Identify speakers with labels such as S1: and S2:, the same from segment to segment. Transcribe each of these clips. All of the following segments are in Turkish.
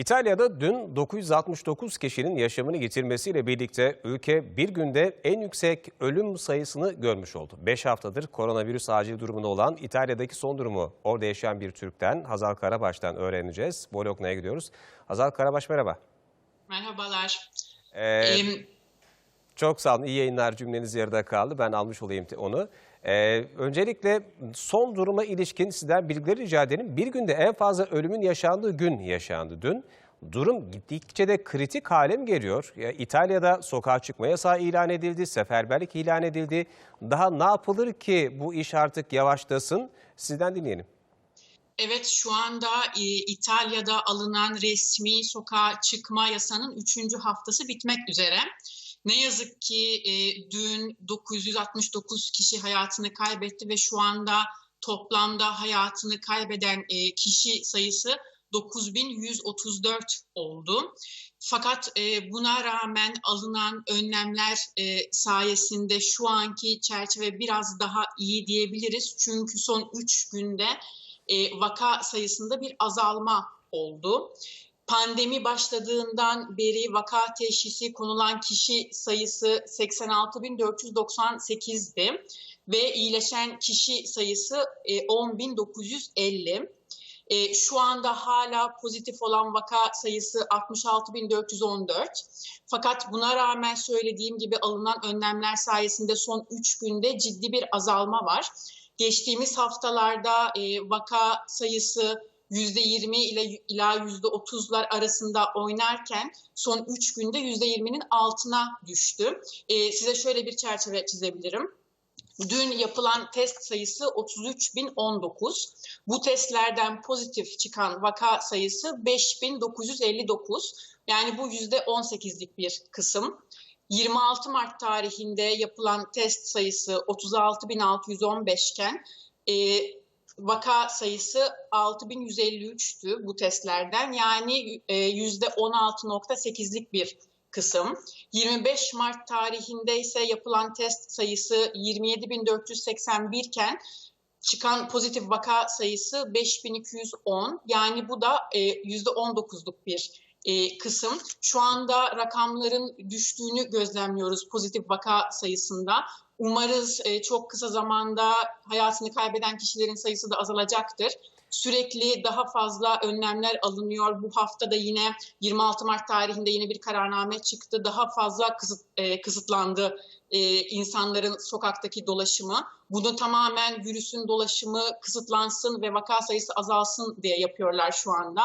S1: İtalya'da dün 969 kişinin yaşamını yitirmesiyle birlikte ülke bir günde en yüksek ölüm sayısını görmüş oldu. 5 haftadır koronavirüs acil durumunda olan İtalya'daki son durumu orada yaşayan bir Türk'ten Hazal Karabaş'tan öğreneceğiz. Bologna'ya gidiyoruz. Hazal Karabaş merhaba.
S2: Merhabalar.
S1: Ee,
S2: Em,
S1: Çok sağ olun. İyi yayınlar cümleniz yarıda kaldı. Ben almış olayım onu. Ee, öncelikle son duruma ilişkin sizden bilgileri rica edelim. Bir günde en fazla ölümün yaşandığı gün yaşandı dün. Durum gittikçe de kritik hale mi geliyor? Ya, İtalya'da sokağa çıkma yasağı ilan edildi, seferberlik ilan edildi. Daha ne yapılır ki bu iş artık yavaşlasın? Sizden dinleyelim.
S2: evet şu anda e, İtalya'da alınan resmi sokağa çıkma yasanın üçüncü haftası bitmek üzere. Ne yazık ki e, dün 969 kişi hayatını kaybetti ve şu anda toplamda hayatını kaybeden e, kişi sayısı 9134 oldu. Fakat e, buna rağmen alınan önlemler e, sayesinde şu anki çerçeve biraz daha iyi diyebiliriz. Çünkü son 3 günde e, vaka sayısında bir azalma oldu. Pandemi başladığından beri vaka teşhisi konulan kişi sayısı 86.498'di ve iyileşen kişi sayısı e, 10.950. E, şu anda hala pozitif olan vaka sayısı 66.414. Fakat buna rağmen söylediğim gibi alınan önlemler sayesinde son 3 günde ciddi bir azalma var. Geçtiğimiz haftalarda e, vaka sayısı %20 ile ila %30'lar arasında oynarken son 3 günde %20'nin altına düştü. E, size şöyle bir çerçeve çizebilirim. Dün yapılan test sayısı 33.019. Bu testlerden pozitif çıkan vaka sayısı 5.959. Yani bu %18'lik bir kısım. 26 Mart tarihinde yapılan test sayısı 36.615 iken vaka sayısı 6153'tü bu testlerden. Yani e, %16.8'lik bir kısım. 25 Mart tarihinde ise yapılan test sayısı 27.481 iken çıkan pozitif vaka sayısı 5210. Yani bu da e, %19'luk bir e, kısım. Şu anda rakamların düştüğünü gözlemliyoruz pozitif vaka sayısında. Umarız e, çok kısa zamanda hayatını kaybeden kişilerin sayısı da azalacaktır. Sürekli daha fazla önlemler alınıyor. Bu hafta da yine 26 Mart tarihinde yine bir kararname çıktı. Daha fazla kısıt, e, kısıtlandı e, insanların sokaktaki dolaşımı. Bunu tamamen virüsün dolaşımı kısıtlansın ve vaka sayısı azalsın diye yapıyorlar şu anda.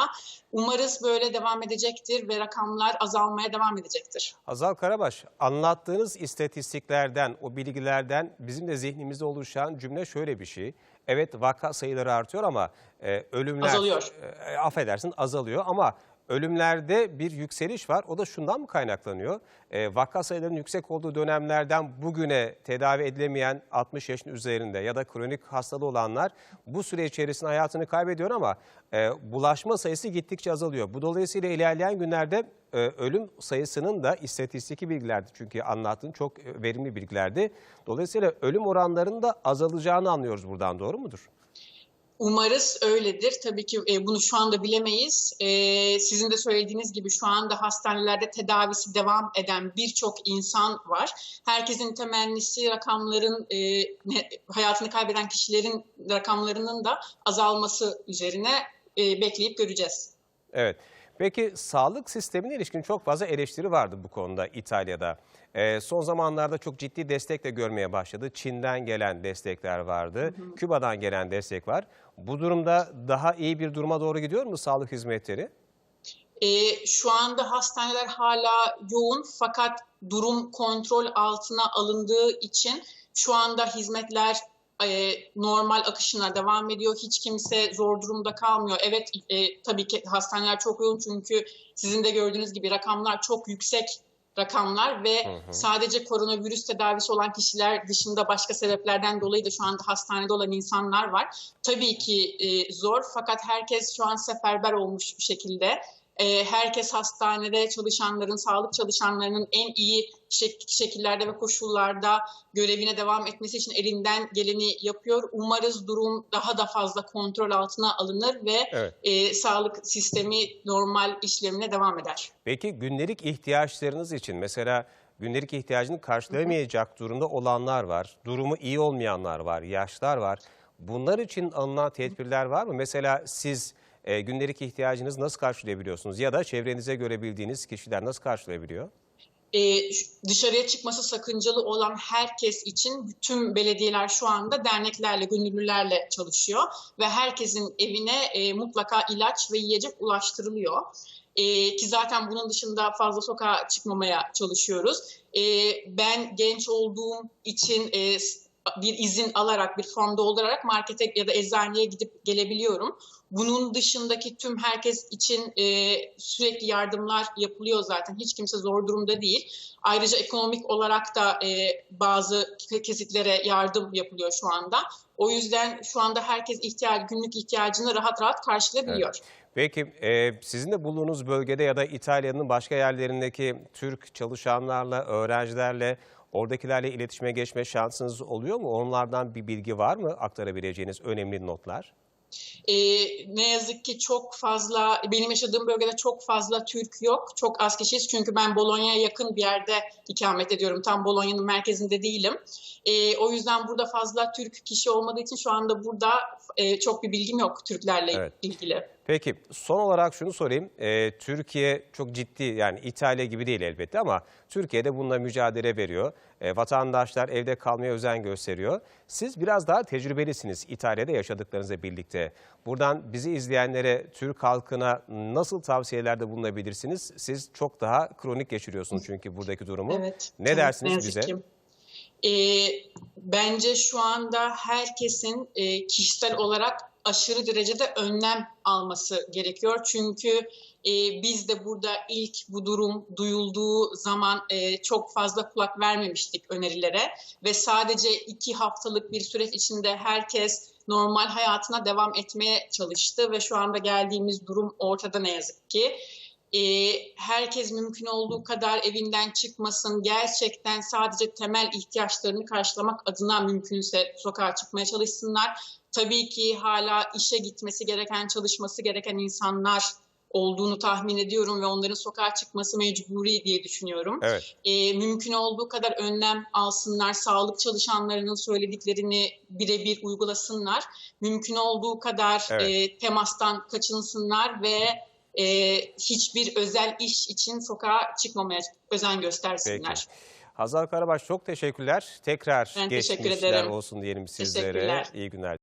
S2: Umarız böyle devam edecektir ve rakamlar azalmaya devam edecektir.
S1: Hazal Karabaş, anlattığınız istatistiklerden, o bilgilerden bizim de zihnimizde oluşan cümle şöyle bir şey. Evet vaka sayıları artıyor ama e, ölümler...
S2: Azalıyor.
S1: E, affedersin azalıyor ama ölümlerde bir yükseliş var. O da şundan mı kaynaklanıyor? E, vaka sayılarının yüksek olduğu dönemlerden bugüne tedavi edilemeyen 60 yaşın üzerinde ya da kronik hastalığı olanlar bu süre içerisinde hayatını kaybediyor ama e, bulaşma sayısı gittikçe azalıyor. Bu dolayısıyla ilerleyen günlerde e, ölüm sayısının da istatistiki bilgilerdi. Çünkü anlattığın çok e, verimli bilgilerdi. Dolayısıyla ölüm oranlarının da azalacağını anlıyoruz buradan doğru mudur?
S2: Umarız öyledir. Tabii ki e, bunu şu anda bilemeyiz. E, sizin de söylediğiniz gibi şu anda hastanelerde tedavisi devam eden birçok insan var. Herkesin temennisi rakamların, e, hayatını kaybeden kişilerin rakamlarının da azalması üzerine bekleyip göreceğiz.
S1: Evet. Peki sağlık sistemine ilişkin çok fazla eleştiri vardı bu konuda İtalya'da. Ee, son zamanlarda çok ciddi destek de görmeye başladı. Çin'den gelen destekler vardı, Küba'dan gelen destek var. Bu durumda daha iyi bir duruma doğru gidiyor mu sağlık hizmetleri?
S2: E, şu anda hastaneler hala yoğun fakat durum kontrol altına alındığı için şu anda hizmetler e, normal akışına devam ediyor. Hiç kimse zor durumda kalmıyor. Evet e, tabii ki hastaneler çok yoğun çünkü sizin de gördüğünüz gibi rakamlar çok yüksek rakamlar ve
S1: Hı hı.
S2: sadece koronavirüs tedavisi olan kişiler dışında başka sebeplerden dolayı da şu anda hastanede olan insanlar var. Tabii ki e, zor fakat herkes şu an seferber olmuş bir şekilde e, herkes hastanede çalışanların, sağlık çalışanlarının en iyi şek- şekillerde ve koşullarda görevine devam etmesi için elinden geleni yapıyor. Umarız durum daha da fazla kontrol altına alınır ve
S1: Evet.
S2: e, sağlık sistemi normal işlemine devam eder.
S1: Peki günlük ihtiyaçlarınız için mesela günlük ihtiyacını karşılayamayacak durumda olanlar var. Durumu iyi olmayanlar var, yaşlar var. Bunlar için alınan tedbirler var mı? Mesela siz e, günlük ihtiyacınızı nasıl karşılayabiliyorsunuz? Ya da çevrenize göre bildiğiniz kişiler nasıl karşılayabiliyor?
S2: e, ş- dışarıya çıkması sakıncalı olan herkes için bütün belediyeler şu anda derneklerle, gönüllülerle çalışıyor ve herkesin evine e, mutlaka ilaç ve yiyecek ulaştırılıyor. E, ki zaten bunun dışında fazla sokağa çıkmamaya çalışıyoruz. E, ben genç olduğum için e, bir izin alarak, bir form doldurarak markete ya da eczaneye gidip gelebiliyorum. Bunun dışındaki tüm herkes için e, sürekli yardımlar yapılıyor zaten. Hiç kimse zor durumda değil. Ayrıca ekonomik olarak da e, bazı kesitlere yardım yapılıyor şu anda. O yüzden şu anda herkes ihtiyaç, günlük ihtiyacını rahat rahat karşılayabiliyor.
S1: Peki e, sizin de bulunduğunuz bölgede ya da İtalya'nın başka yerlerindeki Türk çalışanlarla, öğrencilerle, oradakilerle iletişime geçme şansınız oluyor mu? Onlardan bir bilgi var mı aktarabileceğiniz önemli notlar?
S2: E, ne yazık ki çok fazla, benim yaşadığım bölgede çok fazla Türk yok. Çok az kişiyiz çünkü ben Bologna'ya yakın bir yerde ikamet ediyorum. Tam Bologna'nın merkezinde değilim. E, o yüzden burada fazla Türk kişi olmadığı için şu anda burada e, çok bir bilgim yok Türklerle
S1: Evet.
S2: ilgili.
S1: Peki son olarak şunu sorayım. Ee, Türkiye çok ciddi yani İtalya gibi değil elbette ama Türkiye'de bununla mücadele veriyor. Ee, vatandaşlar evde kalmaya özen gösteriyor. Siz biraz daha tecrübelisiniz İtalya'da yaşadıklarınızla birlikte. Buradan bizi izleyenlere, Türk halkına nasıl tavsiyelerde bulunabilirsiniz? Siz çok daha kronik geçiriyorsunuz çünkü buradaki durumu.
S2: Evet.
S1: Ne dersiniz bize?
S2: ki. Ee, bence şu anda herkesin e, kişisel olarak aşırı derecede önlem alması gerekiyor. Çünkü e, biz de burada ilk bu durum duyulduğu zaman e, çok fazla kulak vermemiştik önerilere ve sadece iki haftalık bir süreç içinde herkes normal hayatına devam etmeye çalıştı ve şu anda geldiğimiz durum ortada ne yazık ki. E, herkes mümkün olduğu kadar evinden çıkmasın. Gerçekten sadece temel ihtiyaçlarını karşılamak adına mümkünse sokağa çıkmaya çalışsınlar. Tabii ki hala işe gitmesi gereken, çalışması gereken insanlar olduğunu tahmin ediyorum ve onların sokağa çıkması mecburi diye düşünüyorum.
S1: Evet.
S2: E, mümkün olduğu kadar önlem alsınlar, sağlık çalışanlarının söylediklerini birebir uygulasınlar. Mümkün olduğu kadar
S1: Evet.
S2: e, temastan kaçınsınlar ve e, hiçbir özel iş için sokağa çıkmamaya özen
S1: Peki.
S2: göstersinler.
S1: Hazal Karabaş çok teşekkürler. Tekrar
S2: Ben teşekkür
S1: geçmişler
S2: ederim.
S1: olsun diyelim sizlere. İyi günler.